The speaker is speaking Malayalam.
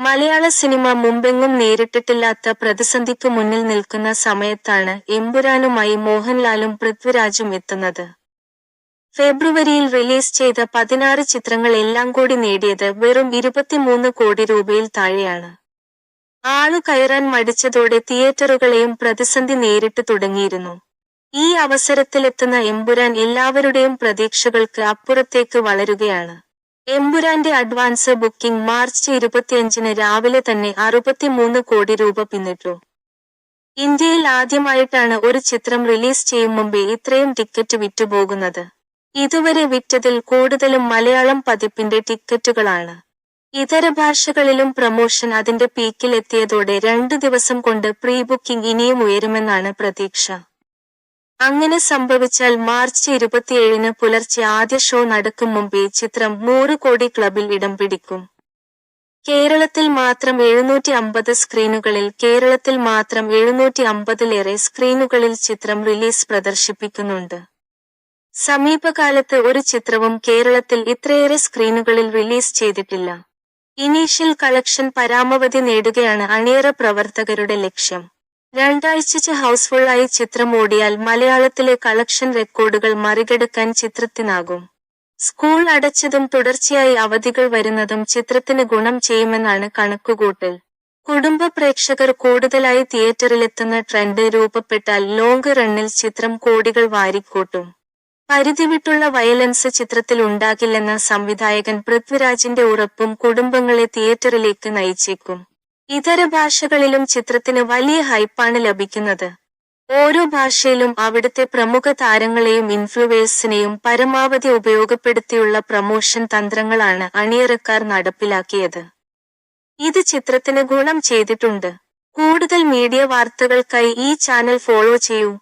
മലയാള സിനിമ മുമ്പെങ്ങും നേരിട്ടിട്ടില്ലാത്ത പ്രതിസന്ധിക്ക് മുന്നിൽ നിൽക്കുന്ന സമയത്താണ് എമ്പുരാനുമായി മോഹൻലാലും പൃഥ്വിരാജും എത്തുന്നത്. ഫെബ്രുവരിയിൽ റിലീസ് ചെയ്ത പതിനാറ് ചിത്രങ്ങൾ എല്ലാം കൂടി നേടിയത് വെറും ഇരുപത്തിമൂന്ന് കോടി രൂപയിൽ താഴെയാണ്. ആളു കയറാൻ മടിച്ചതോടെ തിയേറ്ററുകളെയും പ്രതിസന്ധി നേരിട്ട് തുടങ്ങിയിരുന്നു. ഈ അവസരത്തിലെത്തുന്ന എമ്പുരാൻ എല്ലാവരുടെയും പ്രതീക്ഷകൾക്ക് അപ്പുറത്തേക്ക് വളരുകയാണ്. എമ്പുരാന്റെ അഡ്വാൻസ് ബുക്കിംഗ് മാർച്ച് ഇരുപത്തിയഞ്ചിന് രാവിലെ തന്നെ അറുപത്തിമൂന്ന് കോടി രൂപ പിന്നിട്ടു. ഇന്ത്യയിൽ ആദ്യമായിട്ടാണ് ഒരു ചിത്രം റിലീസ് ചെയ്യും മുമ്പേ ഇത്രയും ടിക്കറ്റ് വിറ്റുപോകുന്നത്. ഇതുവരെ വിറ്റതിൽ കൂടുതലും മലയാളം പതിപ്പിന്റെ ടിക്കറ്റുകളാണ്. ഇതര ഭാഷകളിലും പ്രമോഷൻ അതിന്റെ പീക്കിൽ എത്തിയതോടെ രണ്ടു ദിവസം കൊണ്ട് പ്രീ ബുക്കിംഗ് ഇനിയും ഉയരുമെന്നാണ് പ്രതീക്ഷ. അങ്ങനെ സംഭവിച്ചാൽ മാർച്ച് ഇരുപത്തിയേഴിന് പുലർച്ചെ ആദ്യ ഷോ നടക്കും മുമ്പേ ചിത്രം നൂറ് കോടി ക്ലബിൽ ഇടം പിടിക്കും. കേരളത്തിൽ മാത്രം എഴുന്നൂറ്റി അമ്പത് സ്ക്രീനുകളിൽ കേരളത്തിൽ മാത്രം എഴുന്നൂറ്റി അമ്പതിലേറെ സ്ക്രീനുകളിൽ ചിത്രം റിലീസ് പ്രദർശിപ്പിക്കുന്നുണ്ട്. സമീപകാലത്ത് ഒരു ചിത്രവും കേരളത്തിൽ ഇത്രയേറെ സ്ക്രീനുകളിൽ റിലീസ് ചെയ്തിട്ടില്ല. ഇനീഷ്യൽ കളക്ഷൻ പരാമവധി നേടുകയാണ് അണിയറ പ്രവർത്തകരുടെ ലക്ഷ്യം. രണ്ടാഴ്ചച്ച് ഹൗസ്ഫുള്ളായി ചിത്രം ഓടിയാൽ മലയാളത്തിലെ കളക്ഷൻ റെക്കോർഡുകൾ മറികടക്കാൻ ചിത്രത്തിനാകും. സ്കൂൾ അടച്ചതും തുടർച്ചയായി അവധികൾ വരുന്നതും ചിത്രത്തിന് ഗുണം ചെയ്യുമെന്നാണ് കണക്കുകൂട്ടൽ. കുടുംബ പ്രേക്ഷകർ കൂടുതലായി തിയേറ്ററിലെത്തുന്ന ട്രെൻഡ് രൂപപ്പെട്ടാൽ ലോങ് റണ്ണിൽ ചിത്രം കോടികൾ വാരിക്കൂട്ടും. പരിധിവിട്ടുള്ള വയലൻസ് ചിത്രത്തിൽ ഉണ്ടാകില്ലെന്ന സംവിധായകൻ പൃഥ്വിരാജിന്റെ ഉറപ്പും കുടുംബങ്ങളെ തിയേറ്ററിലേക്ക് നയിച്ചേക്കും. ഇതര ഭാഷകളിലും ചിത്രത്തിന് വലിയ ഹൈപ്പാണ് ലഭിക്കുന്നത്. ഓരോ ഭാഷയിലും അവിടുത്തെ പ്രമുഖ താരങ്ങളെയും ഇൻഫ്ലുവേഴ്സിനെയും പരമാവധി ഉപയോഗപ്പെടുത്തിയുള്ള പ്രമോഷൻ തന്ത്രങ്ങളാണ് അണിയറക്കാർ നടപ്പിലാക്കിയത്. ഇത് ചിത്രത്തിന് ഗുണം ചെയ്തിട്ടുണ്ട്. കൂടുതൽ മീഡിയ വാർത്തകൾക്കായി ഈ ചാനൽ ഫോളോ ചെയ്യൂ.